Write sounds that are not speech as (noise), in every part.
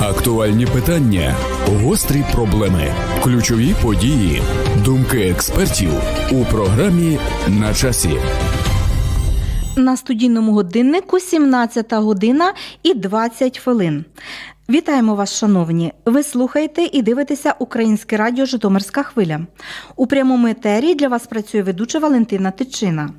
Актуальні питання, гострі проблеми, ключові події, думки експертів у програмі на часі. На студійному годиннику 17 година і 20 хвилин. Вітаємо вас, шановні! Ви слухаєте і дивитеся Українське радіо Житомирська хвиля. У прямому етері для вас працює ведуча Валентина Тичина.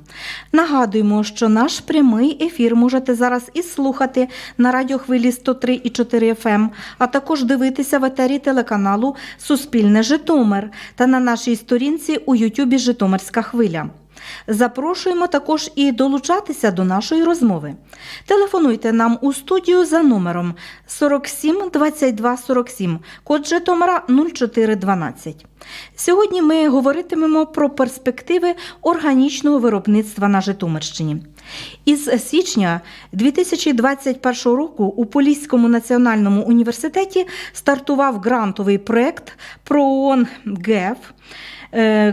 Нагадуємо, що наш прямий ефір можете зараз і слухати на радіохвилі 103,4 FM, ем, а також дивитися в етері телеканалу Суспільне Житомир та на нашій сторінці у Ютубі Житомирська хвиля. Запрошуємо також і долучатися до нашої розмови. Телефонуйте нам у студію за номером 47 22 47, код Житомира 0412. Сьогодні ми говоритимемо про перспективи органічного виробництва на Житомирщині. Із січня 2021 року у Поліському національному університеті стартував грантовий проект ПРООН ГЕФ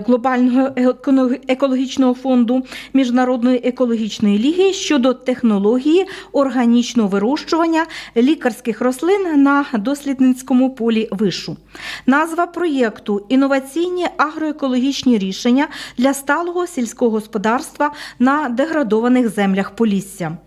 Глобального еконо- екологічного фонду Міжнародної екологічної ліги щодо технології органічного вирощування лікарських рослин на дослідницькому полі вишу. Назва проєкту інноваційні агроекологічні рішення для сталого сільського господарства на деградованих землях Полісся.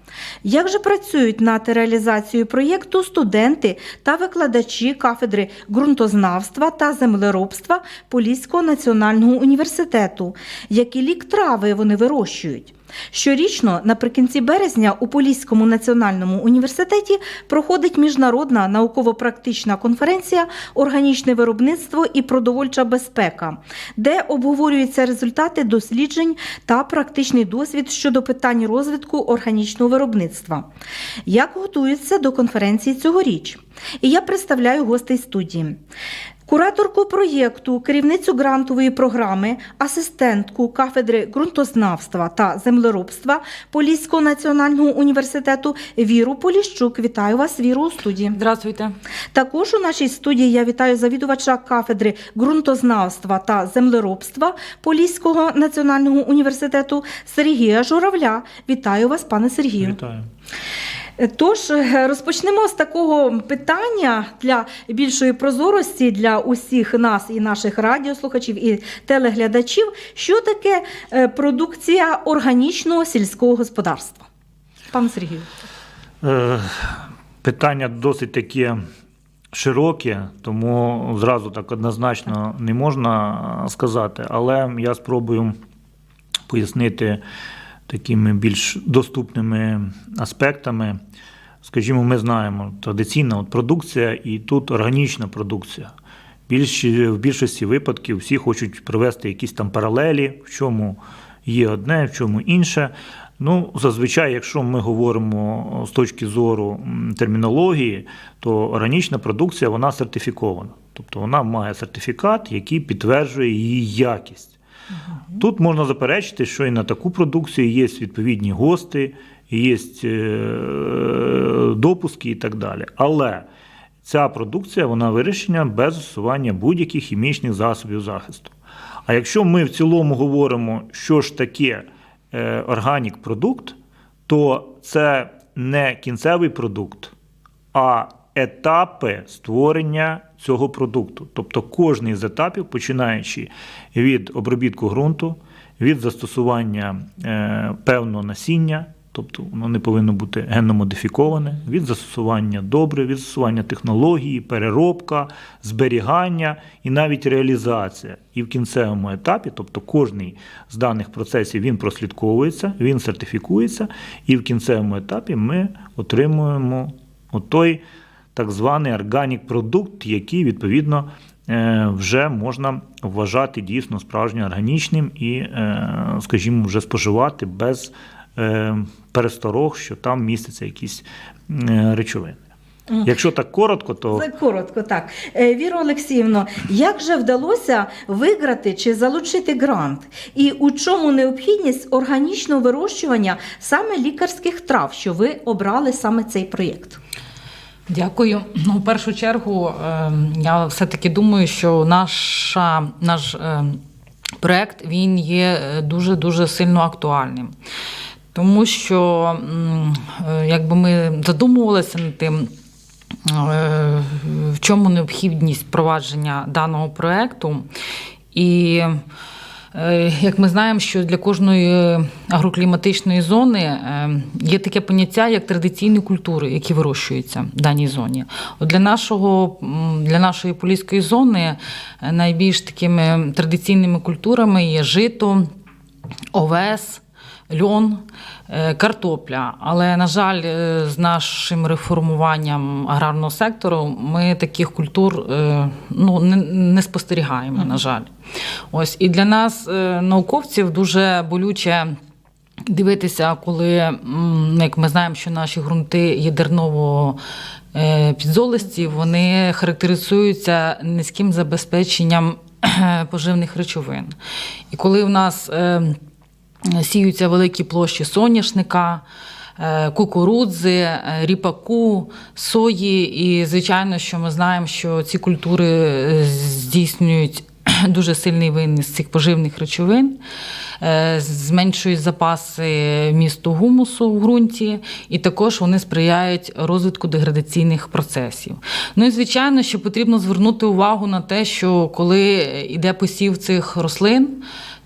Як же працюють над реалізацією проєкту студенти та викладачі кафедри ґрунтознавства та землеробства Поліського національного університету? Які лік трави вони вирощують? Щорічно, наприкінці березня, у Поліському національному університеті проходить міжнародна науково-практична конференція Органічне виробництво і продовольча безпека, де обговорюються результати досліджень та практичний досвід щодо питань розвитку органічного виробництва. Як готуються до конференції цьогоріч? І я представляю гостей студії. Кураторку проєкту, керівницю грантової програми, асистентку кафедри ґрунтознавства та землеробства Поліського національного університету Віру Поліщук. Вітаю вас, Віру, у студії. Здравствуйте. Також у нашій студії я вітаю завідувача кафедри ґрунтознавства та землеробства Поліського національного університету Сергія Журавля. Вітаю вас, пане Сергію. Вітаю. Тож е, розпочнемо з такого питання для більшої прозорості для усіх нас і наших радіослухачів і телеглядачів. Що таке е, продукція органічного сільського господарства? Пане Сергію. Е, Питання досить таке широке, тому зразу так однозначно не можна сказати, але я спробую пояснити такими більш доступними аспектами. Скажімо, ми знаємо, традиційна от продукція і тут органічна продукція. Більш, в більшості випадків всі хочуть провести якісь там паралелі, в чому є одне, в чому інше. Ну, зазвичай, якщо ми говоримо з точки зору термінології, то органічна продукція вона сертифікована. Тобто вона має сертифікат, який підтверджує її якість. Тут можна заперечити, що і на таку продукцію є відповідні гости, є е, допуски і так далі. Але ця продукція вона вирішена без застосування будь-яких хімічних засобів захисту. А якщо ми в цілому говоримо, що ж таке е, органік продукт, то це не кінцевий продукт, а етапи створення цього продукту. Тобто кожний з етапів, починаючи від обробітку ґрунту, від застосування е, певного насіння, тобто воно не повинно бути генно-модифіковане, від застосування добрив, від застосування технології, переробка, зберігання і навіть реалізація. І в кінцевому етапі, тобто кожний з даних процесів він прослідковується, він сертифікується, і в кінцевому етапі ми отримуємо отой так званий органік продукт, який відповідно е, вже можна вважати дійсно справжньо органічним і, е, скажімо, вже споживати без е, пересторог, що там містяться якісь речовини. Якщо так коротко, то Це коротко, так. Віро Олексіївно, як же вдалося виграти чи залучити грант? І у чому необхідність органічного вирощування саме лікарських трав, що ви обрали саме цей проєкт? Дякую. Ну, в першу чергу, е, я все-таки думаю, що наша, наш е, проект він є дуже дуже сильно актуальним. Тому що, е, якби ми задумувалися над тим, е, в чому необхідність впровадження даного проекту. І е, як ми знаємо, що для кожної агрокліматичної зони е, є таке поняття, як традиційні культури, які вирощуються в даній зоні. От для, нашого, для нашої поліської зони е, найбільш такими традиційними культурами є жито, овес, льон, е, картопля. Але, на жаль, е, з нашим реформуванням аграрного сектору ми таких культур е, ну, не, спостерігаємо, на жаль. Ось. І для нас, науковців, дуже болюче. Дивитися, коли, як ми знаємо, що наші ґрунти ядерново е, підзолисті, вони характеризуються низьким забезпеченням поживних речовин. І коли в нас сіються великі площі соняшника, е, кукурудзи, е, ріпаку, сої. І, звичайно, що ми знаємо, що ці культури е, здійснюють (clears throat) дуже сильний винніс цих поживних речовин, зменшують запаси місту гумусу в ґрунті, і також вони сприяють розвитку деградаційних процесів. Ну і звичайно, що потрібно звернути увагу на те, що коли йде посів цих рослин,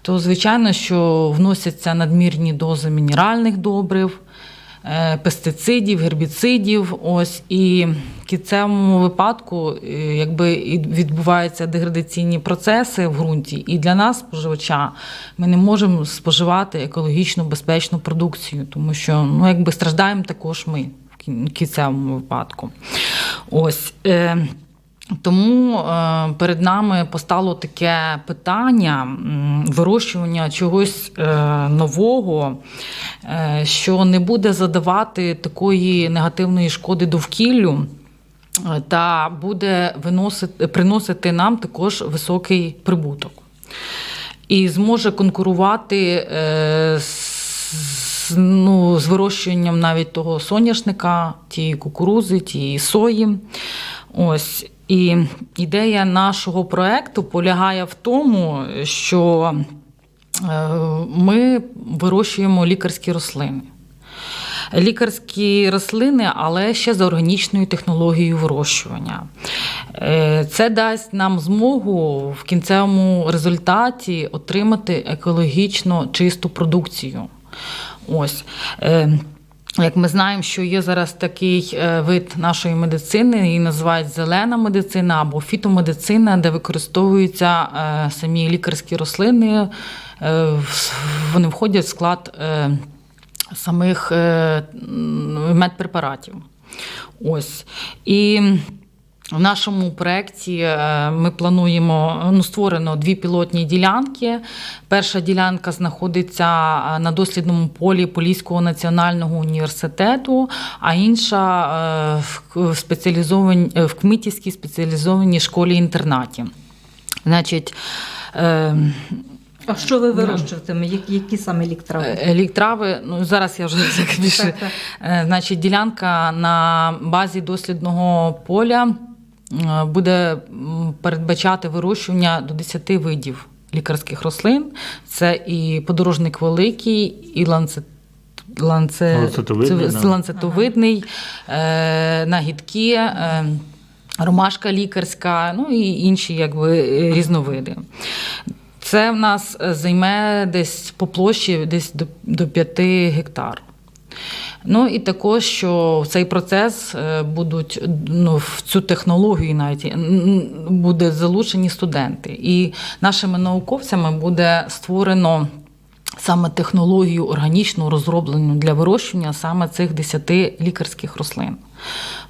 то звичайно, що вносяться надмірні дози мінеральних добрив. е, Пестицидів, гербіцидів, ось і в кінцевому випадку, е, якби відбуваються деградаційні процеси в ґрунті, і для нас, споживача, ми не можемо споживати екологічно безпечну продукцію, тому що ну, якби страждаємо також ми в кінцевому випадку. Ось. Тому е, перед нами постало таке питання вирощування чогось е, нового, е, що не буде задавати такої негативної шкоди довкіллю. Та буде виносити, приносити нам також високий прибуток. І зможе конкурувати з, ну, з вирощуванням навіть того соняшника, тієї кукурузи, тієї сої. Ось. І ідея нашого проекту полягає в тому, що е, ми вирощуємо лікарські рослини. Лікарські рослини, але ще за органічною технологією вирощування. Е, Це дасть нам змогу в кінцевому результаті отримати екологічно чисту продукцію. Ось. Як ми знаємо, що є зараз такий е, вид нашої медицини, її називають зелена медицина або фітомедицина, де використовуються е, самі лікарські рослини, е, вони входять в склад самих медпрепаратів. Ось. І в нашому проєкті е, ми плануємо ну, створено дві пілотні ділянки. Перша ділянка знаходиться е, на дослідному полі Поліського національного університету, а інша е, в спеціалізованій в Кмитівській спеціалізованій школі-інтернаті. Значить, А що ви вирощуєте? Які, які саме ліктрави? Ліктрави, ну зараз я вже так більше. Так, так. Значить, ділянка на базі дослідного поля буде передбачати вирощування до 10 видів лікарських рослин. Це і подорожник великий, і ланцет. Ланце... Ланцетовидний, ланцетовидний, е, нагідки, е, ромашка лікарська, ну і інші якби, е, різновиди. Це в нас е, займе десь по площі десь до, до 5 гектар. Ну і також, що цей процес е, будуть ну, в цю технологію навіть буде залучені студенти. І нашими науковцями буде створено саме технологію органічну розроблену для вирощування саме цих 10 лікарських рослин.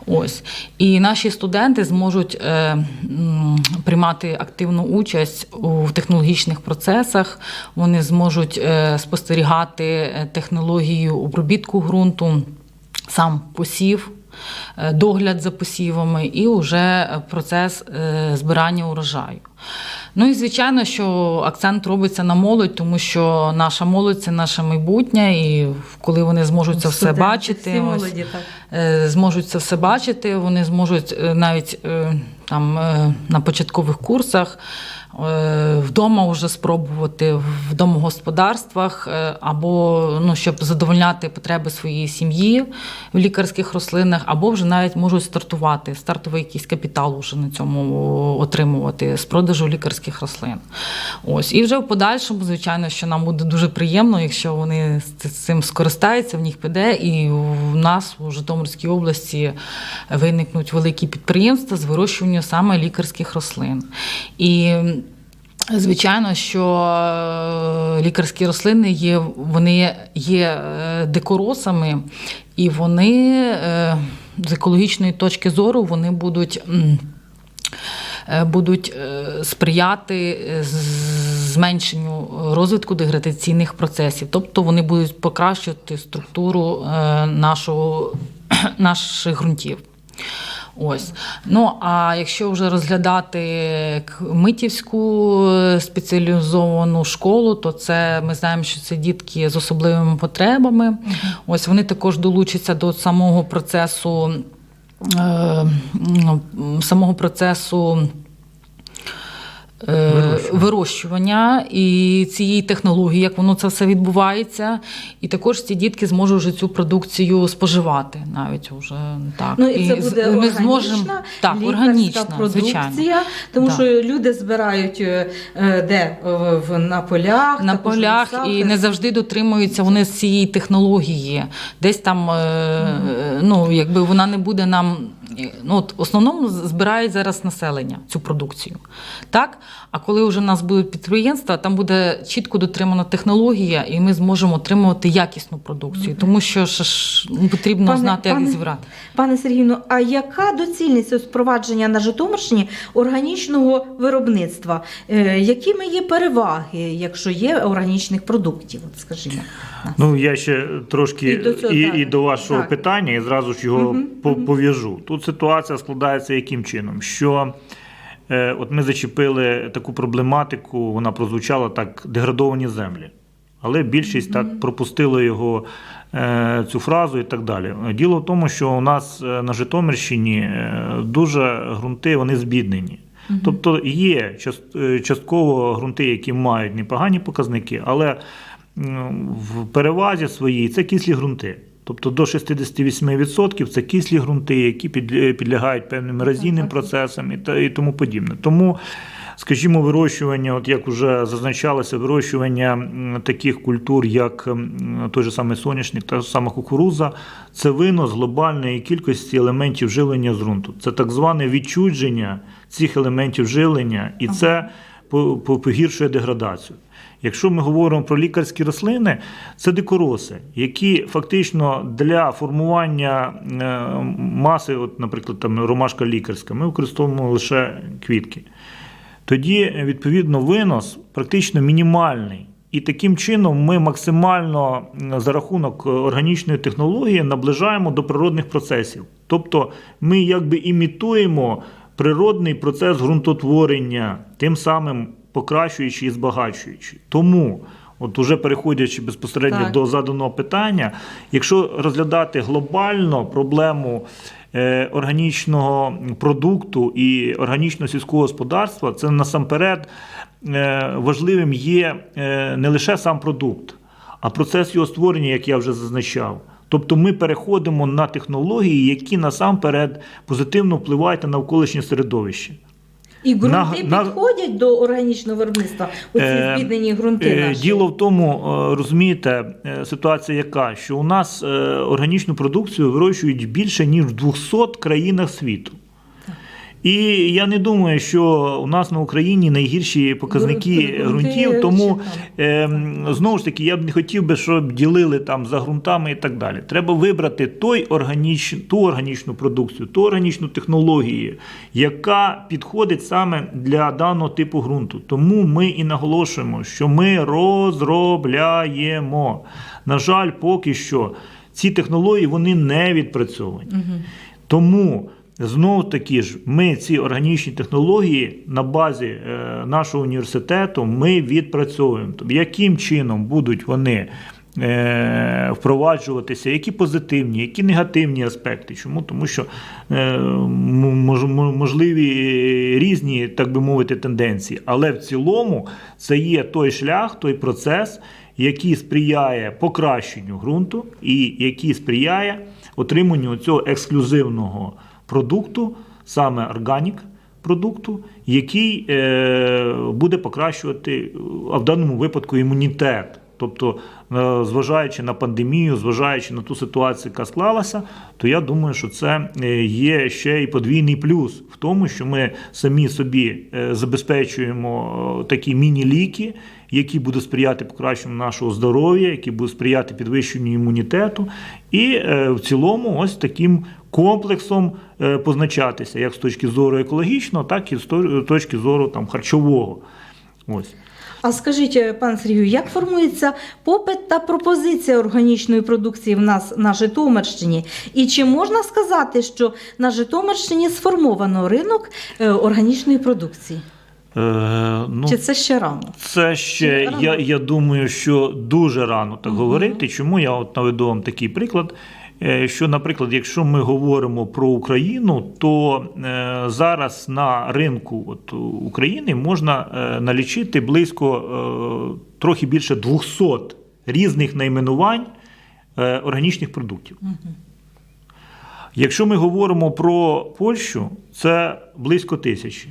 Ось. І наші студенти зможуть е, приймати активну участь у технологічних процесах, вони зможуть е, спостерігати е, технологію обробітку ґрунту, сам посів. е, Догляд за посівами і вже процес е, збирання урожаю. Ну і звичайно, що акцент робиться на молодь, тому що наша молодь це наше майбутнє, і коли вони зможуть це все бачити, всі ось, молоді, так. е, зможуть це все бачити, вони зможуть е, навіть е, там на початкових курсах. Е, Вдома вже спробувати в домогосподарствах е, або ну, щоб задовольняти потреби своєї сім'ї в лікарських рослинах, або вже навіть можуть стартувати, стартовий якийсь капітал вже на цьому отримувати з продажу лікарських рослин. Ось і вже в подальшому, звичайно, що нам буде дуже приємно, якщо вони цим скористаються, в них піде, і у нас у Житомирській області виникнуть великі підприємства з вирощування саме лікарських рослин. І Звичайно, що е, лікарські рослини є, вони є е, дикоросами, і вони е, з екологічної точки зору вони будуть. Будуть сприяти зменшенню розвитку деградаційних процесів, тобто вони будуть покращувати структуру нашого, (clears throat) наших ґрунтів. Ось. Ну а якщо вже розглядати митівську е, спеціалізовану школу, то це ми знаємо, що це дітки з особливими потребами. Ось вони також долучаться до самого процесу, е, самого процесу. Е, Вирощування. Вирощування і цієї технології, як воно це все відбувається, і також ці дітки зможуть вже цю продукцію споживати навіть уже так. Ну і це з- буде ми органічна, зможемо так, органічна, продукція, звичайно. тому Да. що люди збирають е, е, де В- на полях, на полях лісах. і не завжди дотримуються вони з цієї технології. Десь там, е, ну якби вона не буде нам. Ну, от в основному збирають зараз населення цю продукцію. Так? А коли вже в нас будуть підприємства, там буде чітко дотримана технологія, і ми зможемо отримувати якісну продукцію. Тому що ж, ж ну, потрібно Пане- знати, як пане- зібрати. Пане Сергію, ну, а яка доцільність впровадження на Житомирщині органічного виробництва? Е, якими є переваги, якщо є органічних продуктів? От скажімо. Ну, я ще трошки І до цього, і, і до вашого Так. питання, і зразу ж його мгм. пов'яжу. Тут ситуація складається яким чином? Що е, от ми зачепили таку проблематику, вона прозвучала так: деградовані землі. Але більшість так пропустила його е, цю фразу і так далі. Діло в тому, що у нас е, на Житомирщині дуже ґрунти вони збіднені. Тобто є частково ґрунти, які мають непогані показники, але в перевазі своїй це кислі ґрунти. Тобто до 68% це кислі ґрунти, які підлягають певним ерозійним процесам і, та- і тому подібне. Тому, скажімо, вирощування, от як вже зазначалося, вирощування таких культур, як той же самий соняшник та сама кукуруза, це винос глобальної кількості елементів живлення з ґрунту. Це так зване відчудження цих елементів живлення, і це погіршує деградацію. Якщо ми говоримо про лікарські рослини, це дикороси, які фактично для формування е, маси, от, наприклад, там ромашка лікарська, ми використовуємо лише квітки. Тоді, відповідно, винос практично мінімальний. І таким чином ми максимально за рахунок е, органічної технології наближаємо до природних процесів. Тобто ми якби імітуємо природний процес ґрунтотворення, тим самим покращуючи і збагачуючи. Тому, от уже переходячи безпосередньо Так. до заданого питання, якщо розглядати глобально проблему е, органічного продукту і органічного сільського господарства, це насамперед е, важливим є е, не лише сам продукт, а процес його створення, як я вже зазначав. Тобто ми переходимо на технології, які насамперед позитивно впливають на навколишнє середовище. І ґрунти На- на- підходять до органічного виробництва. Оці Е, збіднені ґрунти Е, наші. Діло в тому, е, розумієте, е, ситуація яка, що у нас е, органічну продукцію вирощують більше ніж в 200 країнах світу. І я не думаю, що у нас на Україні найгірші показники ґрунтів, тому е, знову ж таки я б не хотів би, щоб ділили там за ґрунтами і так далі. Треба вибрати той органіч, ту органічну продукцію, ту органічну технологію, яка підходить саме для даного типу ґрунту. Тому ми і наголошуємо, що ми розробляємо. На жаль, поки що ці технології вони не відпрацьовані. Тому знову таки ж ми ці органічні технології на базі е, нашого університету ми відпрацьовуємо. Тобто, яким чином будуть вони е, впроваджуватися, які позитивні, які негативні аспекти. Чому? Тому що е, можливі різні, так би мовити, тенденції. Але в цілому це є той шлях, той процес, який сприяє покращенню ґрунту і який сприяє отриманню цього ексклюзивного продукту, саме органік продукту, який е, буде покращувати, а в даному випадку імунітет. Тобто, е, зважаючи на пандемію, зважаючи на ту ситуацію, яка склалася, то я думаю, що це е, є ще й подвійний плюс в тому, що ми самі собі е, забезпечуємо е, такі міні-ліки, які будуть сприяти покращенню нашого здоров'я, які будуть сприяти підвищенню імунітету, і е, в цілому ось таким комплексом е, позначатися, як з точки зору екологічного, так і з то- точки зору там, харчового. Ось. А скажіть, е, пан Сергію, як формується попит та пропозиція органічної продукції в нас на Житомирщині? І чи можна сказати, що на Житомирщині сформовано ринок е, органічної продукції? Е, ну, Чи це ще рано? Це ще Рано? я, я думаю, що дуже рано так говорити. Чому я от наведу вам такий приклад? Е, Що, наприклад, якщо ми говоримо про Україну, то е, зараз на ринку от, України можна е, налічити близько е, трохи більше 200 різних найменувань е, органічних продуктів. Якщо ми говоримо про Польщу, це близько тисячі.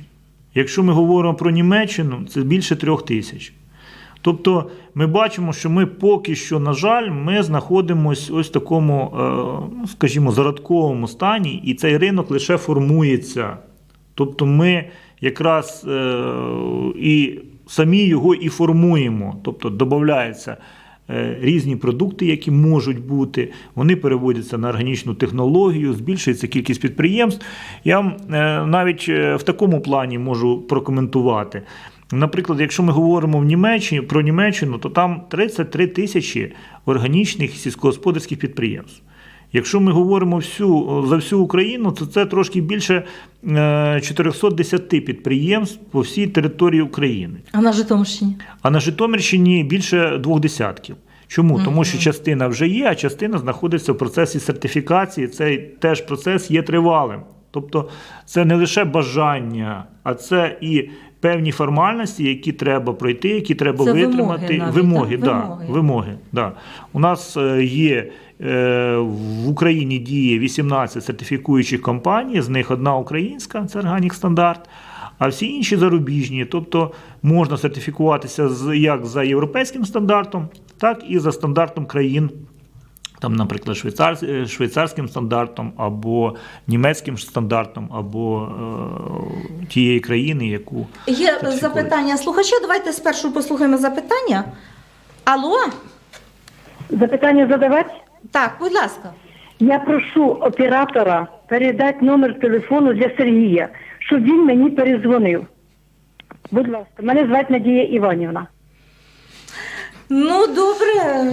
Якщо ми говоримо про Німеччину, це більше трьох тисяч. Тобто ми бачимо, що ми поки що, на жаль, ми знаходимося ось в такому, е, ну, скажімо, зародковому стані, і цей ринок лише формується. Тобто ми якраз е, і самі його і формуємо, тобто додаються е, різні продукти, які можуть бути, вони переводяться на органічну технологію, збільшується кількість підприємств. Я е, навіть е, в такому плані можу прокоментувати. Наприклад, якщо ми говоримо в Німеччині про Німеччину, то там 33 тисячі органічних сільськогосподарських підприємств. Якщо ми говоримо всю, за всю Україну, то це трошки більше е, 410 підприємств по всій території України. А на Житомирщині? А на Житомирщині більше двох десятків. Чому? Тому що частина вже є, а частина знаходиться в процесі сертифікації. Цей теж процес є тривалим. Тобто це не лише бажання, а це і певні формальності, які треба пройти, які треба Це вимоги витримати. навіть, вимоги, так? да, Вимоги. вимоги, да. У нас е, є е, в Україні діє 18 сертифікуючих компаній, з них одна українська, це Органік Стандарт. А всі інші зарубіжні, тобто можна сертифікуватися з- як за європейським стандартом, так і за стандартом країн, там, наприклад, швейцар, е, швейцарським стандартом, або німецьким стандартом, або е, тієї країни, яку Є запитання слухача. Давайте спершу послухаємо запитання. Алло? Запитання задавати? Так, будь ласка. Я прошу оператора передати номер телефону для Сергія, щоб він мені перезвонив. Будь ласка, мене звати Надія Іванівна. Ну, добре,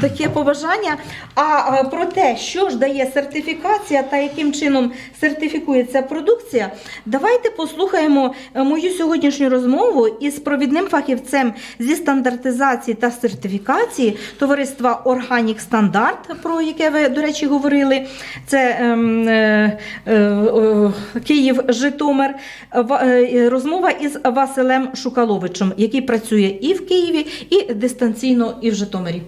таке побажання. А про те, що ж дає сертифікація та яким чином сертифікується продукція, давайте послухаємо е, мою сьогоднішню розмову із провідним фахівцем зі стандартизації та сертифікації товариства Органік Стандарт, про яке ви, до речі, говорили. Це ем, е, е, е, Київ, Житомир. Е, Розмова із Василем Шукаловичем, який працює і в Києві, і дистанційно, і в Житомирі.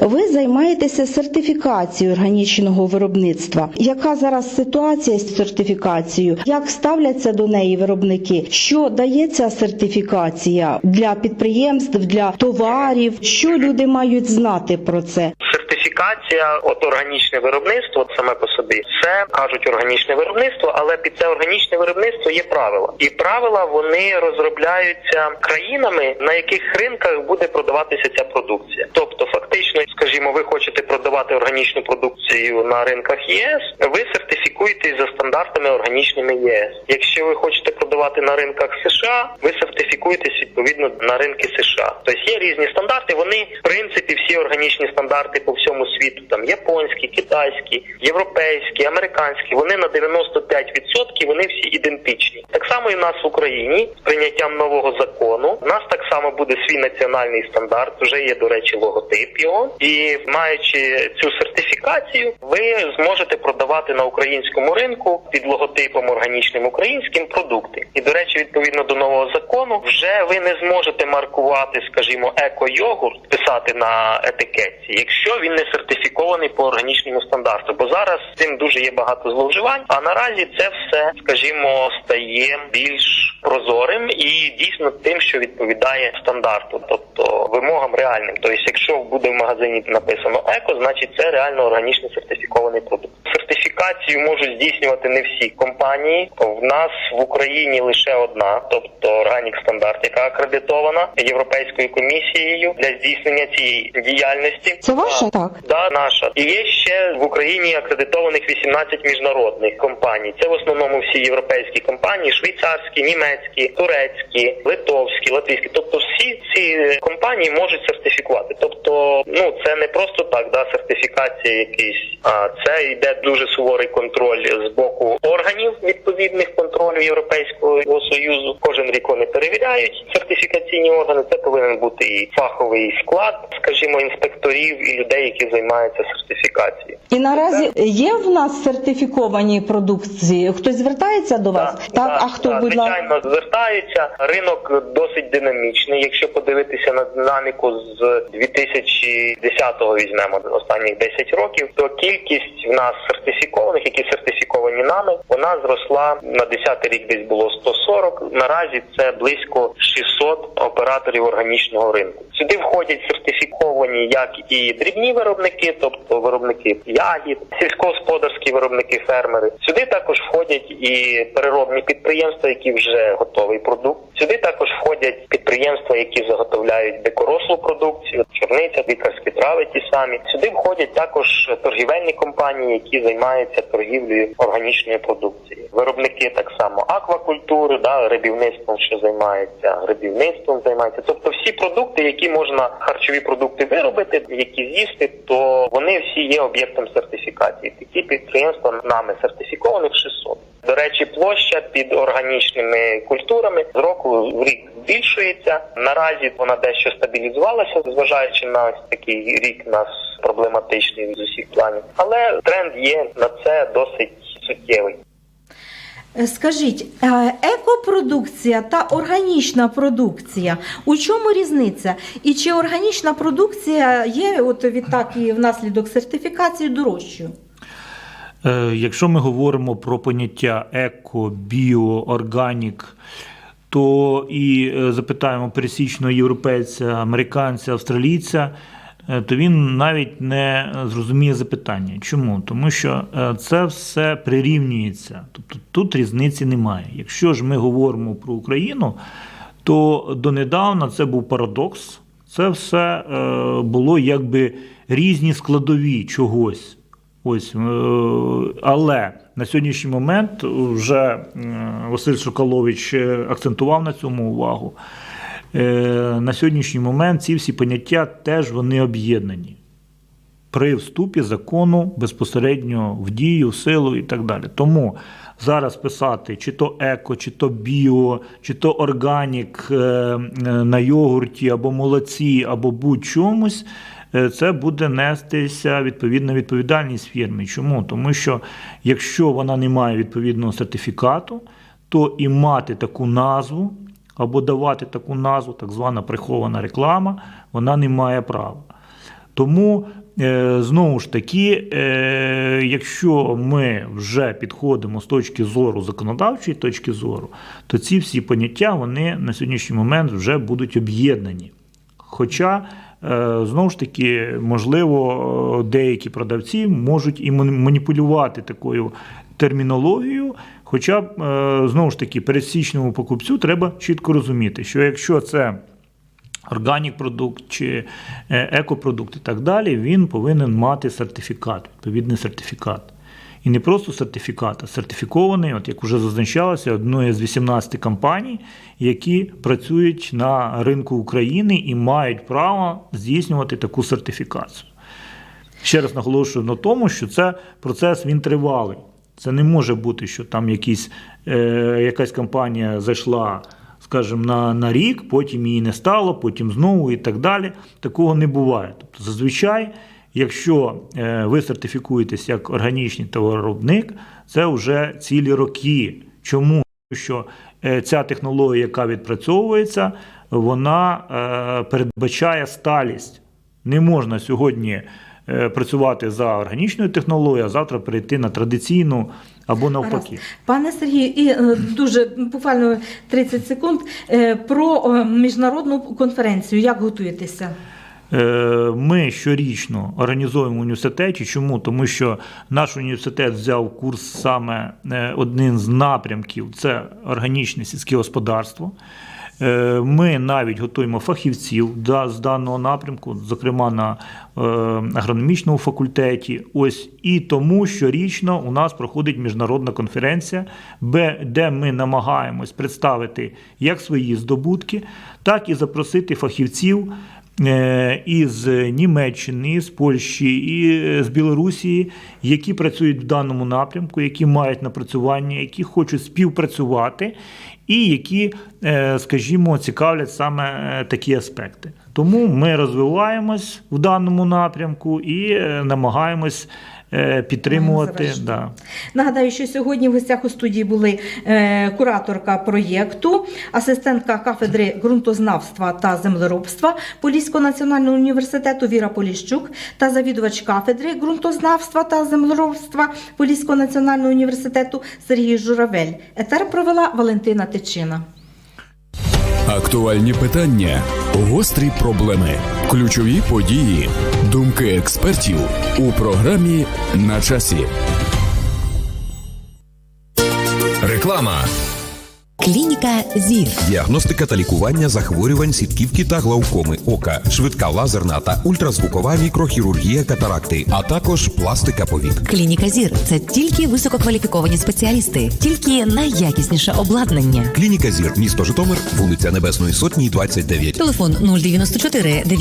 Ви займаєтеся сертифікацією органічного виробництва. Яка зараз ситуація з сертифікацією? Як ставляться до неї виробники? Що дає ця сертифікація для підприємств, для товарів? Що люди мають знати про це? Сертифікація, от органічне виробництво саме по собі, це кажуть органічне виробництво, але під це органічне виробництво є правила, і правила вони розробляються країнами, на яких ринках буде продаватися ця продукція. Тобто, фактично, скажімо, ви хочете продавати органічну продукцію на ринках ЄС, ви сертифікуєтесь за стандартами органічними ЄС. Якщо ви хочете продавати на ринках США, ви сертифікуєтесь відповідно на ринки США. Тобто є різні стандарти. Вони в принципі всі органічні стандарти по всьому світу, там японські, китайські, європейські, американські, вони на 95% вони всі ідентичні. Так само і в нас в Україні з прийняттям нового закону. У нас так само буде свій національний стандарт. Вже є, до речі, логотип його. І маючи цю сертифікацію, ви зможете продавати на українському ринку під логотипом органічним українським продукти. І до речі, відповідно до нового закону, вже ви не зможете маркувати, скажімо, еко-йогурт, писати на етикетці, якщо він не сертифікований по органічному стандарту. Бо зараз цим дуже є багато зловживань. А наразі це все, скажімо, стає більш прозорим і дійсно тим, що відповідає стандарту, тобто вимогам реальним. Тобто, якщо буде в магазині написано еко, значить це реально органічно сертифікований продукт. Сертифікацію можуть здійснювати не всі компанії. В нас в Україні лише одна, тобто Organic Standard, яка акредитована Європейською комісією для здійснення цієї діяльності. Це ваша так? Да, наша. І є ще в Україні акредитованих 18 міжнародних компаній. Це в основному всі європейські компанії, швейцарські, німецькі, турецькі, литовські, латвійські. Тобто всі ці компанії можуть сертифікувати. Тобто, ну це не просто так, да, сертифікація якийсь, а це йде дуже суворий контроль з боку органів відповідних контролю Європейського союзу. Кожен рік вони перевіряють сертифікаційні органи. Це повинен бути і фаховий склад, скажімо, інспекторів і людей, які займаються сертифікацією. І наразі є в нас сертифіковані продукції? Хтось звертається до вас? Так, а хто, так, будь ласка? звичайно, звертаються. Ринок досить динамічний. Якщо подивитися на динаміку з 2010-го візьмемо останніх 10 років, то кількість в нас сертифікованих, які сертифіковані нами, вона зросла на 10 рік десь було 140. Наразі це близько 600 операторів органічного ринку. Сюди входять сертифіковані як і дрібні виробники, тобто виробники ягід, сільськогосподарські виробники, фермери. Сюди також входять і переробні підприємства, які вже готовий продукт. Сюди також входять підприємства, які заготовляють дикорослу продукцію, чорниця, лікарські трави ті самі. Сюди входять також торгівельні компанії, які займаються торгівлею органічної продукції. Виробники так само аквакультури, да, рибівництвом, що займається, грибівництвом займаються. Тобто всі продукти, які можна харчові продукти виробити, які з'їсти, то вони всі є об'єктом сертифікації. Такі підприємства нами сертифікованих 600. До речі, площа під органічними культурами з року в рік збільшується. Наразі вона дещо стабілізувалася, зважаючи на ось такий рік нас проблематичний з усіх планів. Але тренд є на це досить суттєвий. Е, Скажіть, е, екопродукція та органічна продукція. У чому різниця? І чи органічна продукція є от відтак і внаслідок сертифікації дорожчою? Е, Якщо ми говоримо про поняття еко, біо, органік, то і запитаємо пересічного європейця, американця, австралійця, то він навіть не зрозуміє запитання. Чому? Тому що е, це все прирівнюється. Тобто тут різниці немає. Якщо ж ми говоримо про Україну, то донедавна це був парадокс. Це все е, було якби різні складові чогось. Ось, е, але на сьогоднішній момент вже е, Василь Соколович е, акцентував на цьому увагу. Е, На сьогоднішній момент ці всі поняття теж вони об'єднані при вступі закону безпосередньо в дію, в силу і так далі. Тому зараз писати чи то еко, чи то біо, чи то органік е, е, на йогурті, або молоці, або будь-чомусь. Це буде нестися відповідна відповідальність фірми. Чому? Тому що якщо вона не має відповідного сертифікату, то і мати таку назву або давати таку назву, так звана прихована реклама, вона не має права. Тому е, знову ж таки, е, якщо ми вже підходимо з точки зору законодавчої точки зору, то ці всі поняття вони на сьогоднішній момент вже будуть об'єднані. Хоча, е, знову ж таки, можливо, деякі продавці можуть і маніпулювати такою термінологією. Хоча, б, е, знову ж таки, пересічному покупцю треба чітко розуміти, що якщо це органік продукт чи е, екопродукт і так далі, він повинен мати сертифікат, відповідний сертифікат. І не просто сертифікат, а сертифікований, от як вже зазначалося, одною з 18 компаній, які працюють на ринку України і мають право здійснювати таку сертифікацію. Ще раз наголошую на тому, що це процес він тривалий. Це не може бути, що там якісь, е, якась компанія зайшла, скажімо, на, на рік, потім її не стало, потім знову і так далі. Такого не буває. Тобто, зазвичай, якщо е, ви сертифікуєтесь як органічний товаровиробник, це вже цілі роки. Чому? Тому що е, ця технологія, яка відпрацьовується, вона е, передбачає сталість. Не можна сьогодні працювати за органічною технологією, а завтра перейти на традиційну або навпаки. Пане Сергію, і е, дуже буквально 30 секунд е, про е, міжнародну конференцію. Як готуєтеся? Е, Ми щорічно організовуємо в університеті. Чому? Тому що наш університет взяв курс саме е, одним з напрямків це органічне сільське господарство. Е, Ми навіть готуємо фахівців да, з даного напрямку, зокрема на е, агрономічному факультеті. Ось і тому щорічно у нас проходить міжнародна конференція, де ми намагаємось представити як свої здобутки, так і запросити фахівців е, із Німеччини, із Польщі і з Білорусі, які працюють в даному напрямку, які мають напрацювання, які хочуть співпрацювати, і які, е, скажімо, цікавлять саме е, такі аспекти. Тому ми розвиваємось в даному напрямку і е, намагаємось підтримувати. Да. Нагадаю, що сьогодні в гостях у студії були е, кураторка проєкту, асистентка кафедри ґрунтознавства та землеробства Поліського національного університету Віра Поліщук та завідувач кафедри ґрунтознавства та землеробства Поліського національного університету Сергій Журавель. Етер провела Валентина Тичина. Актуальні питання, гострі проблеми, ключові події, думки експертів у програмі на часі. Реклама. Клініка ЗІР. Діагностика та лікування захворювань сітківки та глаукоми ока, швидка лазерна та ультразвукова мікрохірургія катаракти, а також пластика повік. Клініка ЗІР це тільки висококваліфіковані спеціалісти, тільки найякісніше обладнання. Клініка ЗІР, місто Житомир, вулиця Небесної Сотні, 29. Телефон 094